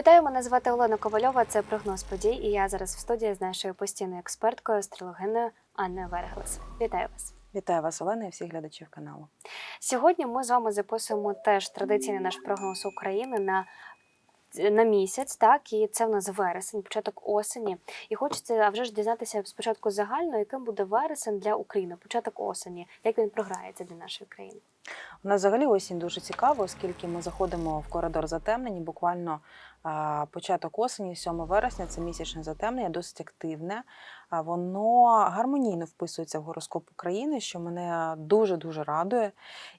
Вітаю, мене звати Олена Ковальова. Це прогноз подій. І я зараз в студії з нашою постійною експерткою, астрологиною Анною Верглес. Вітаю вас. Вітаю вас, Олена, і всіх глядачів каналу. Сьогодні ми з вами записуємо теж традиційний наш прогноз України на. На місяць, так, і це в нас вересень, початок осені. І хочеться а вже ж дізнатися спочатку загально, яким буде вересень для України, початок осені, як він програється для нашої країни. У нас взагалі осінь дуже цікава, оскільки ми заходимо в коридор затемнень. Буквально початок осені, 7 вересня, це місячне затемнення, досить активне. Воно гармонійно вписується в гороскоп України, що мене дуже дуже радує.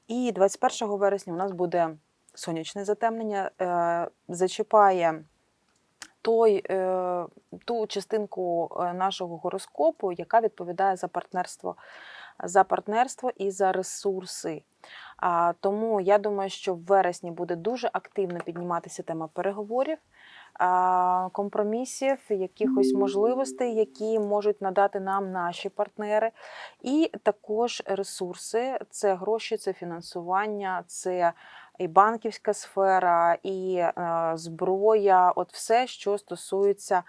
І 21 вересня у нас буде сонячне затемнення, е, зачіпає. Той, е, ту частинку е, нашого гороскопу, яка відповідає за партнерство, за партнерство і за ресурси. А, тому я думаю, що в вересні буде дуже активно підніматися тема переговорів, компромісів, якихось можливостей, які можуть надати нам наші партнери, і також ресурси: це гроші, це фінансування, це і банківська сфера, і е, зброя, от все, що стосується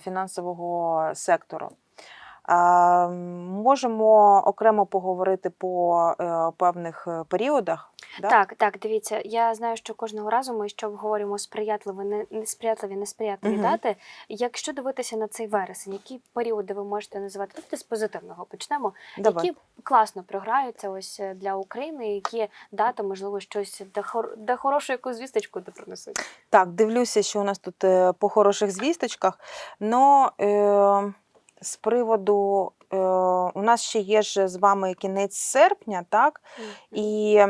фінансового сектору. Е, Можемо окремо поговорити по е, певних е, періодах. Да? Так, так, дивіться, я знаю, що кожного разу ми що обговорюємо сприятливі, не- несприятливі, несприятливі Мгм. дати. Якщо дивитися на цей вересень, які періоди ви можете називати? Давайте з позитивного почнемо. Давай. Які класно програються ось е, для України, які дати, можливо, щось де, хор... де хорошу якусь звісточку принесуть. Так, дивлюся, що у нас тут по хороших звісточках. Но е, з приводу е, у нас ще є ж з вами кінець серпня, так? І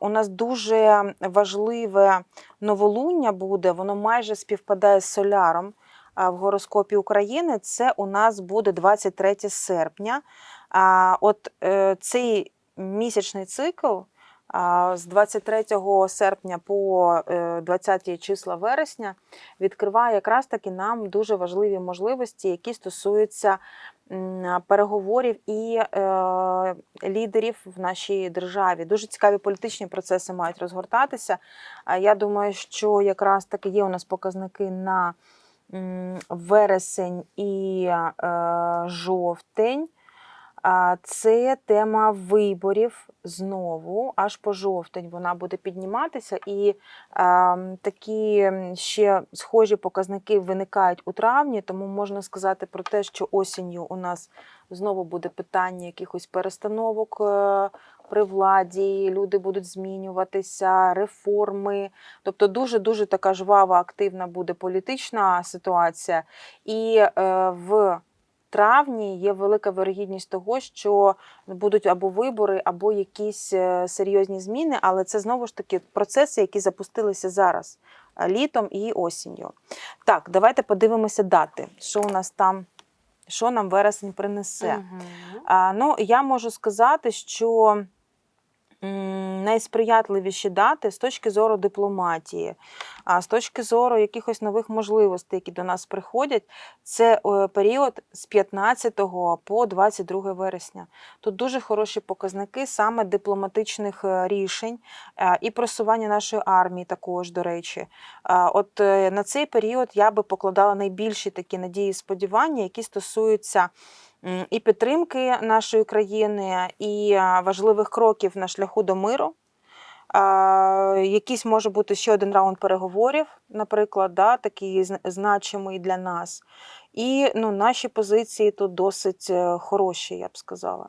у нас дуже важливе новолуння буде, воно майже співпадає з соляром в гороскопі України. Це у нас буде 23 серпня. А от е, цей місячний цикл з 23 серпня по е, 20 числа вересня відкриває якраз таки нам дуже важливі можливості, які стосуються переговорів і е, лідерів в нашій державі. Дуже цікаві політичні процеси мають розгортатися. Я думаю, що якраз таки є у нас показники на вересень і е, жовтень. Це тема виборів знову, аж по жовтень вона буде підніматися, і а, такі ще схожі показники виникають у травні, тому можна сказати про те, що осінню у нас знову буде питання якихось перестановок е, при владі, люди будуть змінюватися, реформи. Тобто дуже дуже така жвава, активна буде політична ситуація. І е, в травні є велика вирогідність того, що будуть або вибори, або якісь е, серйозні зміни, але це знову ж таки процеси, які запустилися зараз е, літом і осінню. Так, давайте подивимося дати, що у нас там, що нам вересень принесе. Угу. А, ну, я можу сказати, що найсприятливіші дати з точки зору дипломатії, а з точки зору якихось нових можливостей, які до нас приходять, це е, період з 15 по 22 вересня. Тут дуже хороші показники саме дипломатичних е, рішень е, і просування нашої армії також, до речі. От на цей період я би покладала найбільші такі надії і сподівання, які стосуються і підтримки нашої країни, і важливих кроків на шляху до миру. Якийсь може бути ще один раунд переговорів, наприклад, да, такий значимий для нас. І ну, наші позиції тут досить е, хороші, я б сказала.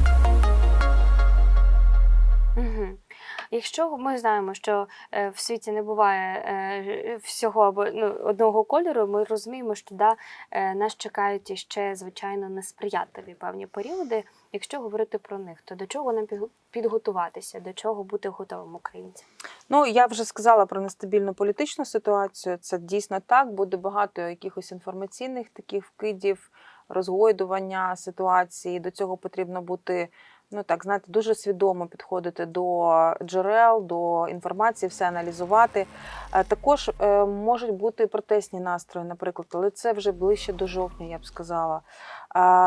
Якщо ми знаємо, що е, в світі не буває е, всього або ну, одного кольору, ми розуміємо, що да, е, нас чекають іще звичайно несприятливі певні періоди. Якщо говорити про них, то до чого нам підготуватися, до чого бути готовим українцям? Ну, я вже сказала про нестабільну політичну ситуацію. Це дійсно так. Буде багато якихось інформаційних таких вкидів, розгойдування ситуації. До цього потрібно бути. Ну так, знаєте, дуже свідомо підходити до джерел, до інформації, все аналізувати. Е, Також е, можуть бути протестні настрої, наприклад, але це вже ближче до жовтня, я б сказала.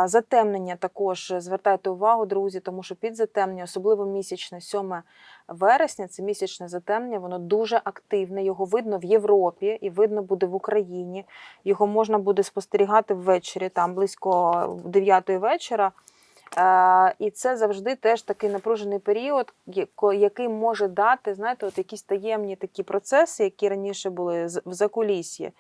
Затемнення також звертайте увагу, друзі, тому що під затемнення, особливо місячне, 7 вересня, це місячне затемнення, воно дуже активне. Його видно в Європі і видно буде в Україні. Його можна буде спостерігати ввечері, там близько 9 вечора. Е, І це завжди теж такий напружений період, який може дати, знаєте, от якісь таємні такі процеси, які раніше були в закулісі.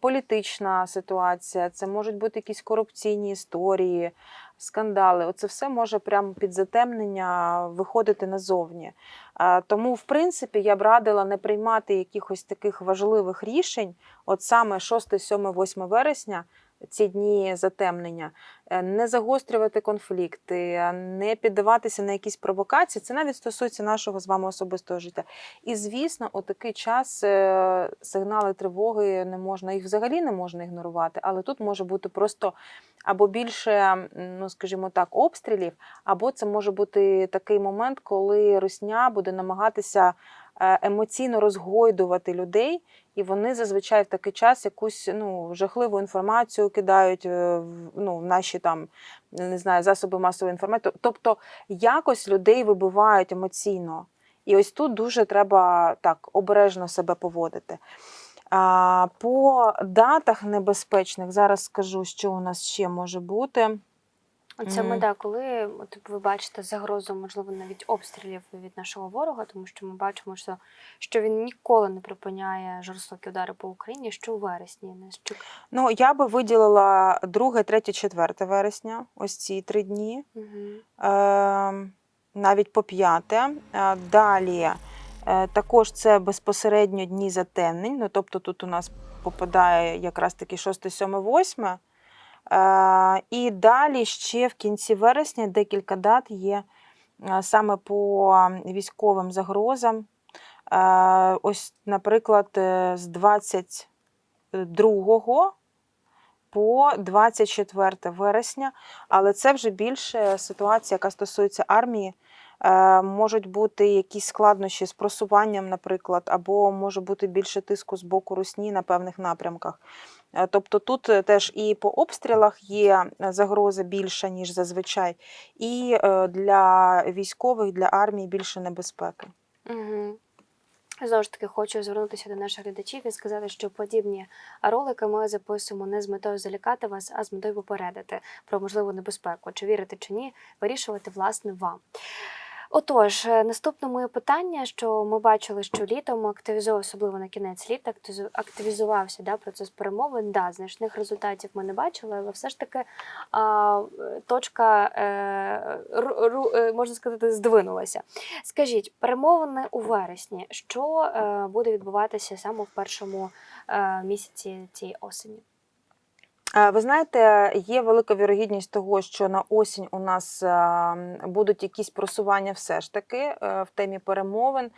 Політична ситуація, це можуть бути якісь корупційні історії, скандали. Оце все може прямо під затемнення виходити назовні. Тому, в принципі, я б радила не приймати якихось таких важливих рішень, от саме 6, 7, 8 вересня. Ці дні затемнення, Е, не загострювати конфлікти, е, не піддаватися на якісь провокації. Це навіть стосується нашого з вами особистого життя. І звісно, у такий час е, сигнали тривоги не можна, їх взагалі не можна ігнорувати, але тут може бути просто або більше, ну скажімо так, обстрілів, або це може бути такий момент, коли Русня буде намагатися емоційно розгойдувати людей. І вони зазвичай в такий час якусь ну, жахливу інформацію кидають е, ну, в наші там не знаю, засоби масової інформації. Тобто якось людей вибивають емоційно. І ось тут дуже треба так обережно себе поводити. По датах небезпечних зараз скажу, що у нас ще може бути. Оце ми да, коли от, ви бачите загрозу, можливо, навіть обстрілів від нашого ворога, тому що ми бачимо, що, що він ніколи не припиняє жорстокі удари по Україні, що у вересні нас чекає. Ну, я би виділила 2, 3, 4 вересня, ось ці три дні. Угу. е, навіть по п'яте. Е, Далі е, також це безпосередньо дні затемнень. Ну, тобто тут у нас попадає якраз таки 6, 7, 8. Е, І далі ще в кінці вересня декілька дат є е, саме по військовим загрозам. Е, Ось, наприклад, з 22 по 24 вересня, але це вже більше ситуація, яка стосується армії. Е, Можуть бути якісь складнощі з просуванням, наприклад, або може бути більше тиску з боку русні на певних напрямках. Е, Тобто тут е, теж і по обстрілах є загроза більша, ніж зазвичай, і для військових, для армії більше небезпеки. Угу. Знову ж таки, хочу звернутися до наших глядачів і сказати, що подібні ролики ми записуємо не з метою залякати вас, а з метою попередити про можливу небезпеку. Чи вірити чи ні, вирішувати власне вам. Отож, е, наступне моє питання, що ми бачили, що літом активізував, особливо на кінець літа, активізу- активізувався да, процес перемовин. Да, значних результатів ми не бачили, але все ж таки а, точка е, е, можна сказати здвинулася. Скажіть, перемовини у вересні, що е, буде відбуватися саме в першому місяці цієї осені? Ви знаєте, є велика вірогідність того, що на осінь у нас е, будуть якісь просування все ж таки е, в темі перемовин.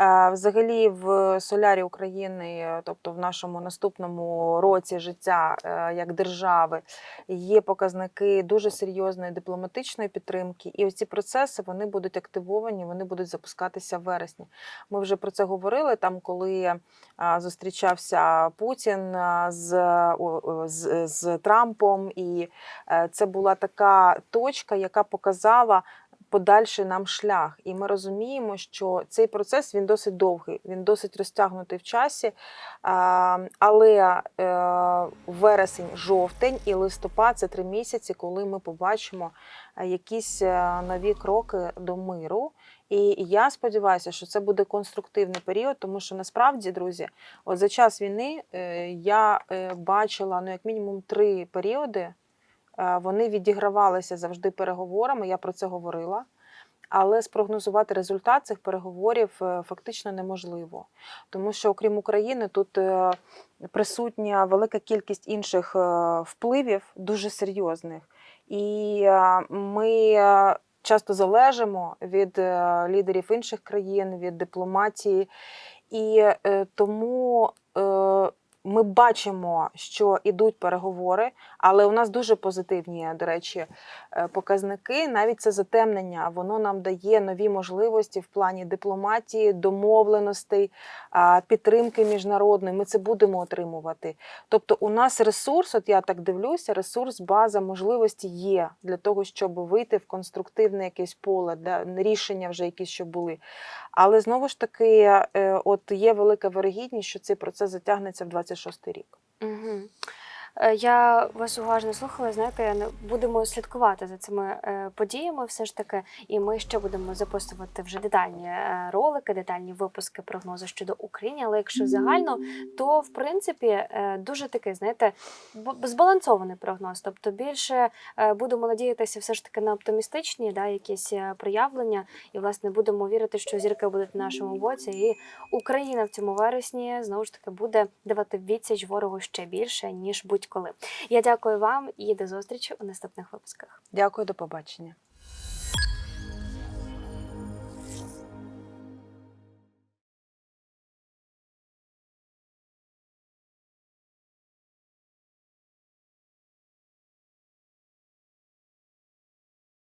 Е, Взагалі, в солярі України, тобто в нашому наступному році життя як держави, є показники дуже серйозної дипломатичної підтримки. І ось ці процеси вони будуть активовані, вони будуть запускатися в вересні. Ми вже про це говорили там, коли зустрічався Путін з, з, з Трампом, і е, це була така точка, яка показала. Подальший нам шлях, і ми розуміємо, що цей процес він досить довгий, він досить розтягнутий в часі. Але е, вересень, жовтень і листопад це три місяці, коли ми побачимо е, якісь е, нові кроки до миру. І я сподіваюся, що це буде конструктивний період, тому що насправді, друзі, от за час війни е, я е, бачила ну, як мінімум три періоди. Е, Вони відігравалися завжди переговорами. Я про це говорила. але спрогнозувати результат цих переговорів фактично неможливо, тому що окрім України тут присутня велика кількість інших впливів, дуже серйозних. І ми часто залежимо від е, лідерів інших країн, від дипломатії. І е, тому е, ми бачимо, що ідуть переговори, але у нас дуже позитивні, до речі, е, показники. Навіть це затемнення, воно нам дає нові можливості в плані дипломатії, домовленостей, підтримки міжнародної. Ми це будемо отримувати. Тобто, у нас ресурс, от я так дивлюся, ресурс, база, можливості є для того, щоб вийти в конструктивне якесь поле, да, рішення вже якісь, що були. Але знову ж таки, е, от є велика вирогідність, що цей процес затягнеться в 26-й рік. Угу. Я вас уважно слухала. Знаєте, будемо слідкувати за цими е, подіями, все ж таки, і ми ще будемо записувати вже детальні е, ролики, детальні випуски прогнозу щодо України. Але якщо загально, то в принципі е, дуже такий, знаєте, збалансований прогноз. Тобто більше е, будемо надіятися все ж таки на оптимістичні да, якісь е, проявлення, і власне будемо вірити, що зірки будуть на нашому боці, і Україна в цьому вересні знову ж таки буде давати відсіч ворогу ще більше ніж будь-коли. Я дякую вам і до зустрічі у наступних випусках. Дякую, до побачення.